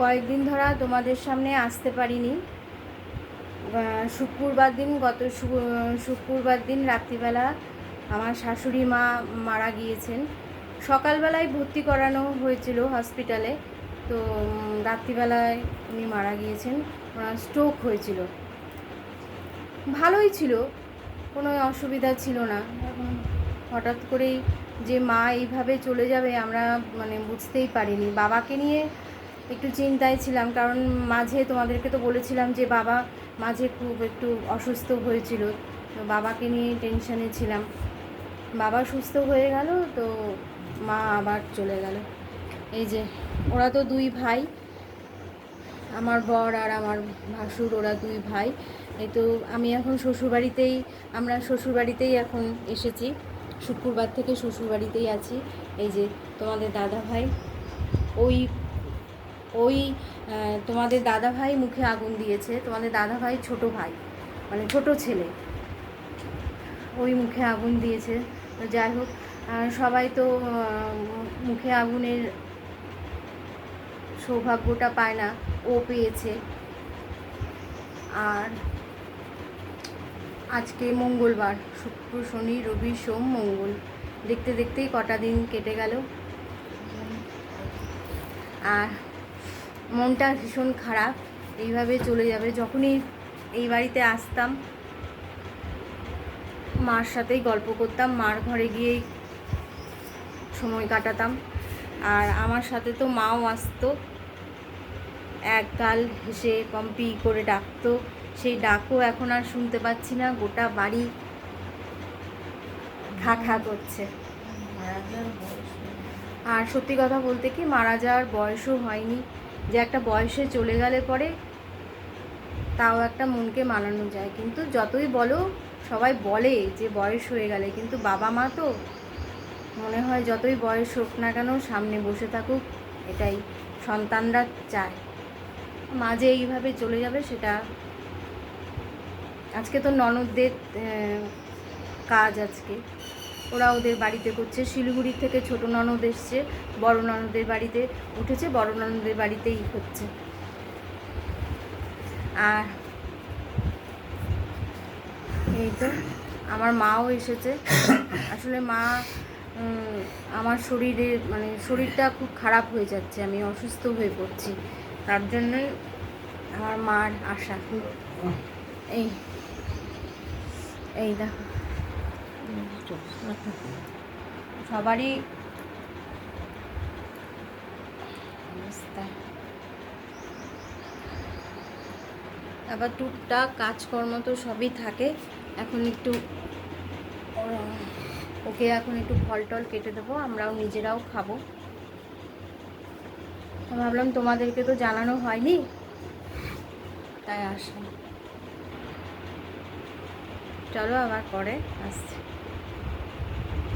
কয়েকদিন ধরা তোমাদের সামনে আসতে পারিনি। শুক্রবার দিন, গত শুক্রবার দিন রাত্রিবেলা আমার শাশুড়ি মা মারা গিয়েছেন। সকালবেলায় ভর্তি করানো হয়েছিল হসপিটালে, তো রাত্রিবেলায় উনি মারা গিয়েছেন ওনার স্ট্রোক হয়েছিল। ভালোই ছিল, কোনো অসুবিধা ছিল না। হঠাৎ করেই যে মা এইভাবে চলে যাবে আমরা মানে বুঝতেই পারিনি। বাবাকে নিয়ে একটু চিন্তায় ছিলাম, কারণ মাঝে তোমাদেরকে তো বলেছিলাম যে বাবা মাঝে খুব একটু অসুস্থ হয়েছিল। তো বাবাকে নিয়ে টেনশনে ছিলাম। বাবা সুস্থ হয়ে গেল, তো মা আবার চলে গেল। এই যে, ওরা তো দুই ভাই। আমার বর আর আমার ভাসুর, ওরা দুই ভাই। এই তো আমি এখন শ্বশুরবাড়িতেই, আমরা শ্বশুরবাড়িতেই এখন এসেছি। শুক্রবার থেকে শ্বশুরবাড়িতেই আছি। এই যে, তোমাদের দাদা ভাই ওই ওই তোমাদের দাদা ভাই মুখে আগুন দিয়েছে, তোমাদের দাদা ভাই ছোট ভাই মানে ছোট ছেলে, ওই মুখে আগুন দিয়েছে। তো যাই হোক সবাই তো মুখে আগুনের সৌভাগ্যটা পায় না, ও পেয়েছে। আর আজকে মঙ্গলবার, শুক্র, শনি, রবি, সোম, মঙ্গল। দেখতে দেখতেই কটা দিন কেটে গেল। আর মনটা ভীষণ খারাপ এইভাবে চলে যাবে। যখনই এই বাড়িতে আসতাম মার সাথেই গল্প করতাম মার ঘরে গিয়েই সময় কাটাতাম। আর আমার সাথে তো মাও আসতো এক গাল হেসে পম্পি করে ডাকতো। সেই ডাকও এখন আর শুনতে পাচ্ছি না গোটা বাড়ি খা খা করছে। আর সত্যি কথা বলতে কি মারা যাওয়ার বয়সও হয়নি। যে একটা বয়সে চলে গেলে পরে তাও একটা মনকে মানানো যায়। কিন্তু যতই বলো, সবাই বলে যে বয়স হয়ে গেলে, কিন্তু বাবা মা তো মনে হয় যতই বয়স হোক না কেন সামনে বসে থাকুক, এটাই সন্তানরা চায়। মাঝে এইভাবে চলে যাবে সেটা আজকে তো ননদদের কাজ আজকে। ওরা ওদের বাড়িতে করছে। শিলিগুড়ি থেকে ছোট ননদ এসছে, বড় ননদের বাড়িতে উঠেছে, বড় ননদের বাড়িতেই হচ্ছে। আর এই তো, আমার মাও এসেছে। আসলে মা আমার শরীরে মানে শরীরটা খুব খারাপ হয়ে যাচ্ছে, আমি অসুস্থ হয়ে পড়ছি। তার জন্যই আমার মার আশা। এই এই দেখো। সবারই আবার টুকটাক কাজকর্ম তো সবই থাকে। এখন একটু ওকে এখন একটু ফল টল কেটে দেবো, আমরাও নিজেরাও খাব। ভাবলাম তোমাদেরকে তো জানানো হয়নি, তাই আসলাম। চলো আবার পরে আসছি।